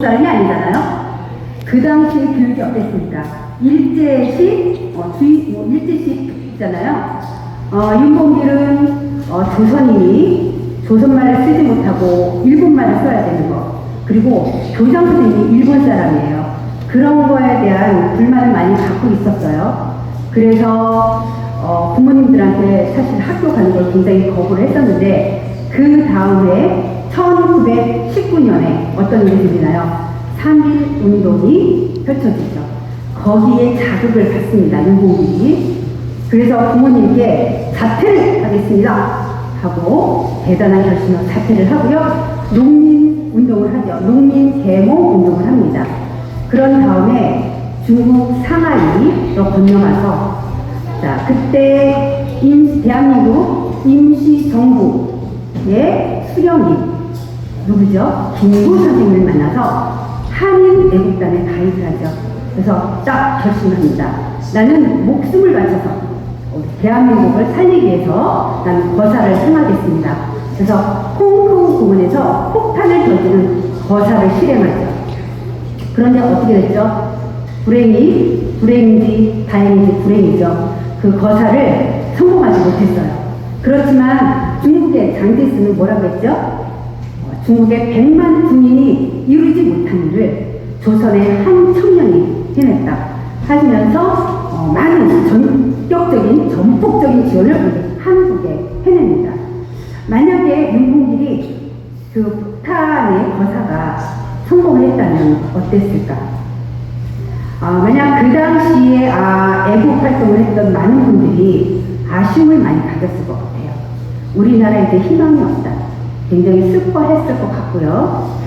사람이 아니잖아요. 그 당시에 교육이 어땠습니까? 일제식, 어, 주의, 뭐 일제식 있잖아요. 어, 윤봉길은 어, 조선인이 조선말을 쓰지 못하고 일본말을 써야 되는 거. 그리고 교장 선생님이 일본 사람이에요. 그런 거에 대한 불만을 많이 갖고 있었어요. 그래서 어, 부모님들한테 사실 학교 가는 걸 굉장히 거부를 했었는데 그 다음에 1919년에 어떤 일이 생기나요? 3.1 운동이 펼쳐지죠. 거기에 자극을 받습니다. 윤봉길이. 그래서 부모님께 자퇴를 하겠습니다. 하고 대단한 결심으로 자퇴를 하고요. 농민 운동을 하죠. 농민 계몽 운동을 합니다. 그런 다음에 중국 상하이로 건너가서 자 그때 임, 대한민국 임시정부의 수령이 누구죠? 김구 선생님을 만나서 한인 애국단에 가입을 하죠. 그래서 딱 결심합니다. 나는 목숨을 바쳐서 대한민국을 살리기 위해서 나는 거사를 행하겠습니다. 그래서 홍콩 공원에서 폭탄을 던지는 거사를 실행하죠. 그런데 어떻게 됐죠? 불행이, 불행인지 다행인지 불행이죠. 그 거사를 성공하지 못했어요. 그렇지만 중국의 장제스는 뭐라고 했죠? 어, 중국의 백만 군인이 이루지 못한 일을 조선의 한 청년이 해냈다. 하시면서 어, 많은 전격적인, 전폭적인 지원을 우리 한국에 해냅니다. 만약에 윤봉길이 그 북한의 거사가 성공을 했다면 어땠을까? 아, 만약 그 당시에 아, 애국 활동을 했던 많은 분들이 아쉬움을 많이 가졌을 것 같아요. 우리나라에 이제 희망이 없다. 굉장히 슬퍼했을 것 같고요.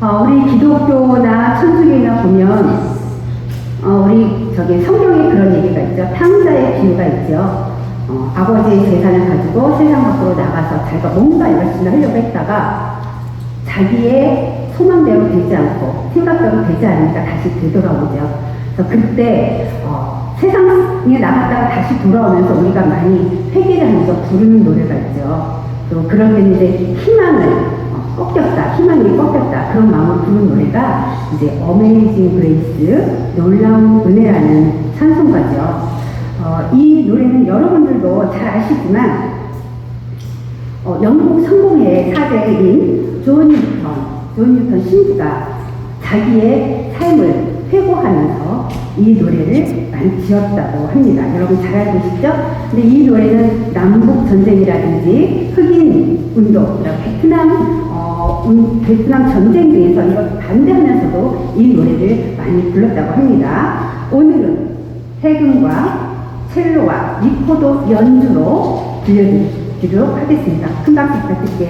어, 우리 기독교나 천주교나 보면 어, 우리 저기 성경에 그런 얘기가 있죠. 탕자의 비유가 있죠. 어, 아버지의 재산을 가지고 세상 밖으로 나가서 자기가 뭔가 열심히 하려고 했다가 자기의 소망대로 되지 않고 생각대로 되지 않으니까 다시 되돌아오죠. 그래서 그때 어, 세상에 나갔다가 다시 돌아오면서 우리가 많이 회개를 하면서 부르는 노래가 있죠. 또 때는 이제 희망을 어, 꺾였다, 희망이 꺾였다 그런 마음으로 부르는 노래가 이제 어메이징 그레이스 놀라운 은혜라는 찬송가죠. 어, 이 노래는 여러분들도 잘 아시지만 어, 영국 성공의 사제인 존 뉴턴, 존 뉴턴 신부가 자기의 삶을 회고하면서 이 노래를 많이 지었다고 합니다. 여러분 잘 알고 계시죠? 근데 이 노래는 남북 전쟁이라든지 흑인 운동, 베트남 어, 운- 베트남 전쟁 등에서 이걸 반대하면서도 이 노래를 많이 불렀다고 합니다. 오늘은 해금과 첼로와 리코더 연주로 들려드리도록 하겠습니다. 큰 박수 부탁드릴게요.